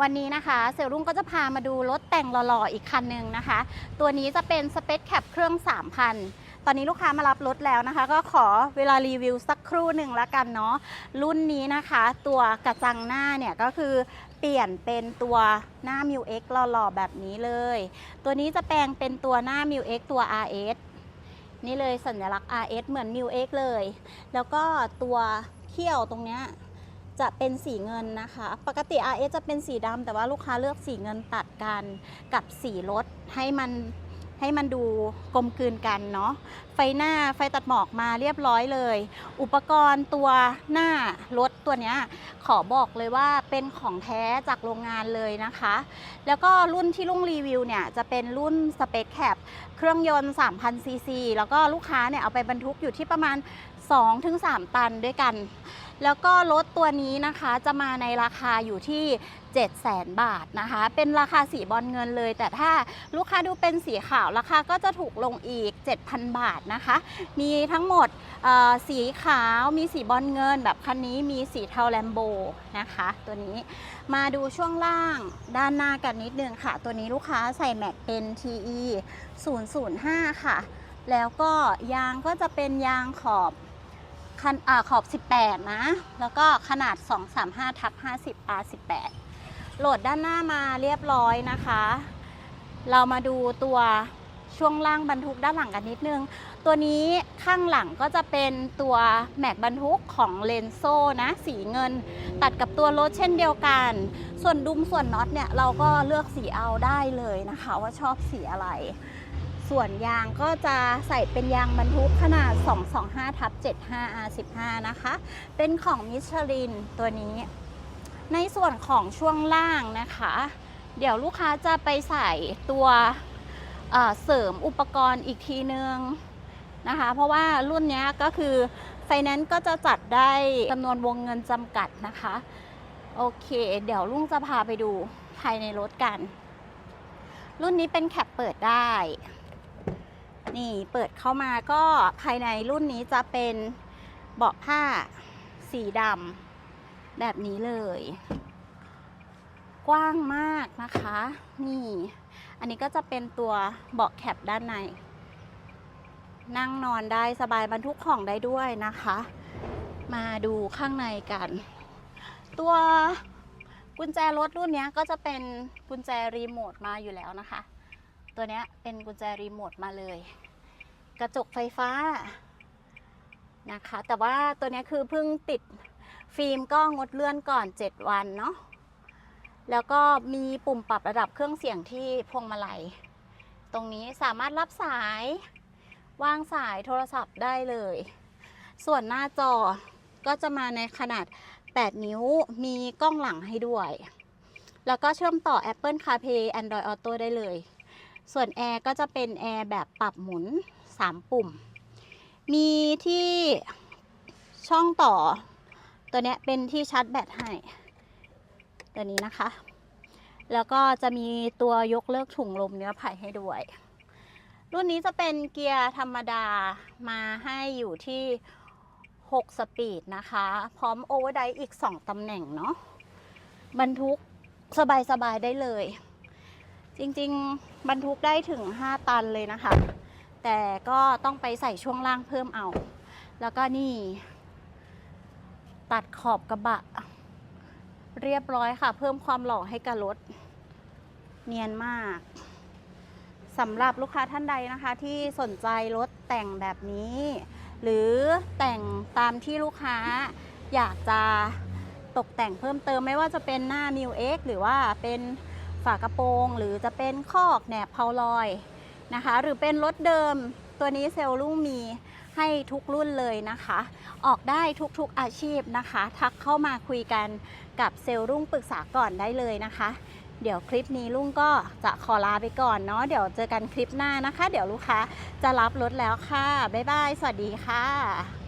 วันนี้นะคะเซลรุ่งก็จะพามาดูรถแต่งหล่อๆอีกคันหนึ่งนะคะ ตัวนี้จะเป็นสเปคแคปเครื่อง 3,000 ตอนนี้ลูกค้ามารับรถแล้วนะคะ ก็ขอเวลารีวิวสักครู่หนึ่งละกันเนาะรุ่นนี้นะคะ ตัวกระจังหน้าเนี่ยก็คือเปลี่ยนเป็นตัวหน้า m ิ X หล่อๆแบบนี้เลย ตัวนี้จะแปลงเป็นตัวหน้า m ิ X ตัว RS นี่เลยสัญลักษณ์ RS เหมือน m ิ X เลย แล้วก็ตัวเขี้ยวตรงเนี้ย จะเป็นสีเงินนะคะ ปกติ RS จะเป็นสีดำแต่ว่าลูกค้าเลือกสีเงินตัดกันกับสีรถให้มันให้มันดูกลมกลืนกันเนาะ ไฟหน้าไฟตัดหมอกมาเรียบร้อยเลย อุปกรณ์ตัวหน้ารถตัวเนี้ยขอบอกเลยว่าเป็นของแท้จากโรงงานเลยนะคะ แล้วก็รุ่นที่ลุงรีวิวเนี่ย จะเป็นรุ่นสเปคแคปเครื่องยนต์ 3,000ซีซีแล้วก็ลูกค้าเนี่ยเอาไปบรรทุกอยู่ที่ประมาณ 2-3 ตันด้วยกัน แล้วก็รถตัวนี้นะคะจะมาในราคาอยู่ที่700,000 บาทนะคะ เป็นราคาสีบอลเงินเลย แต่ถ้าลูกค้าดูเป็นสีขาวราคาก็จะถูกลงอีก 7,000 บาทนะคะ มีทั้งหมดสีขาวมีสีบอลเงิน แบบคันนี้มีสีเทาแลมโบนะคะ ตัวนี้มาดูช่วงล่างด้านหน้ากันนิดนึงค่ะ ตัวนี้ลูกค้าใส่แม็กเป็น TE 005 ค่ะ แล้วก็ยางก็จะเป็นยางขอบ คันอาขอบ 18 นะ แล้วก็ขนาด 235ทับ50 R18 โหลดด้านหน้ามาเรียบร้อยนะคะ เรามาดูตัวช่วงล่างบรรทุกด้านหลังกันนิดนึง ตัวนี้ข้างหลังก็จะเป็นตัวแม็กบรรทุกของเลนโซนะ สีเงิน ตัดกับตัวรถเช่นเดียวกัน ส่วนดุมส่วนน็อตเนี่ย เราก็เลือกสีเอาได้เลยนะคะ ว่าชอบสีอะไร ส่วนยางก็จะใส่เป็นยางบรรทุกขนาด 225ทับ75 R15 นะคะ เป็นของมิชลินตัวนี้ ในส่วนของช่วงล่างนะคะ เดี๋ยวลูกค้าจะไปใส่ตัวเเสริมอุปกรณ์อีกทีนึงนะคะ เพราะว่ารุ่นนี้ก็คือไฟแนนซ์ก็จะจัดได้จำนวนวงเงินจำกัดนะคะ โอเค เดี๋ยวลุงจะพาไปดูภายในรถกัน รุ่นนี้เป็นแคปเปิดได้ นี่เปิดเข้ามาก็ภายในรุ่นนี้จะเป็นเบาะผ้าสีดำแบบนี้เลย กว้างมากนะคะ นี่ อันนี้ก็จะเป็นตัวเบาะแคปด้านใน นั่งนอนได้สบายบรรทุกของได้ด้วยนะคะ มาดูข้างในกัน ตัวกุญแจรถรุ่นนี้ก็จะเป็นกุญแจรีโมทมาอยู่แล้วนะคะ ตัวนี้เป็นกุญแจรีโมทมาเลย กระจกไฟฟ้านะคะ แต่ว่าตัวนี้คือเพิ่งติดฟิล์มก็งดเลื่อนก่อน 7 วันเนาะแล้วก็มีปุ่มปรับระดับเครื่องเสียงที่พวงมาลัย ตรงนี้สามารถรับสายวางสายโทรศัพท์ได้เลย ส่วนหน้าจอก็จะมาในขนาด 8 นิ้วมีกล้องหลังให้ด้วย แล้วก็เชื่อมต่อ Apple CarPlay Android Auto ได้เลย ส่วนแอร์ก็จะเป็นแอร์แบบปรับหมุน 3 ปุ่ม มีที่ช่องต่อ ตัวเนี้ยเป็นที่ชาร์จแบตให้ ตัวนี้นะคะ แล้วก็จะมีตัวยกเลิกถุงลมเนื้อไผ่ให้ด้วย รุ่นนี้จะเป็นเกียร์ธรรมดามาให้อยู่ที่ 6 สปีดนะคะ พร้อมโอเวอร์ไดอีก 2ตำแหน่งเนาะบรรทุกสบายๆได้เลย จริงๆ บรรทุกได้ถึง 5 ตันเลยนะคะ แต่ก็ต้องไปใส่ช่วงล่างเพิ่มเอา แล้วก็นี่ ตัดขอบกระบะ เรียบร้อยค่ะ เพิ่มความหล่อให้กับรถ เนียนมากสำหรับลูกค้าท่านใดนะคะ ที่สนใจรถแต่งแบบนี้ หรือแต่งตามที่ลูกค้าอยากจะตกแต่งเพิ่มเติมไม่ว่าจะเป็นหน้า m ิ X หรือว่าเป็น ฝากระโปรง หรือจะเป็นคอกแหนบเพาลอยนะคะ หรือเป็นรถเดิมตัวนี้เซลล์ลุงมีให้ทุกรุ่นเลยนะคะ ออกได้ทุกๆอาชีพนะคะ ทักเข้ามาคุยกันกับเซลล์รุ่งปรึกษาก่อนได้เลยนะคะ เดี๋ยวคลิปนี้ลุงก็จะขอลาไปก่อนเนาะเดี๋ยวเจอกันคลิปหน้านะคะ เดี๋ยวลูกค้าจะรับรถแล้วค่ะ บ๊ายบาย สวัสดีค่ะ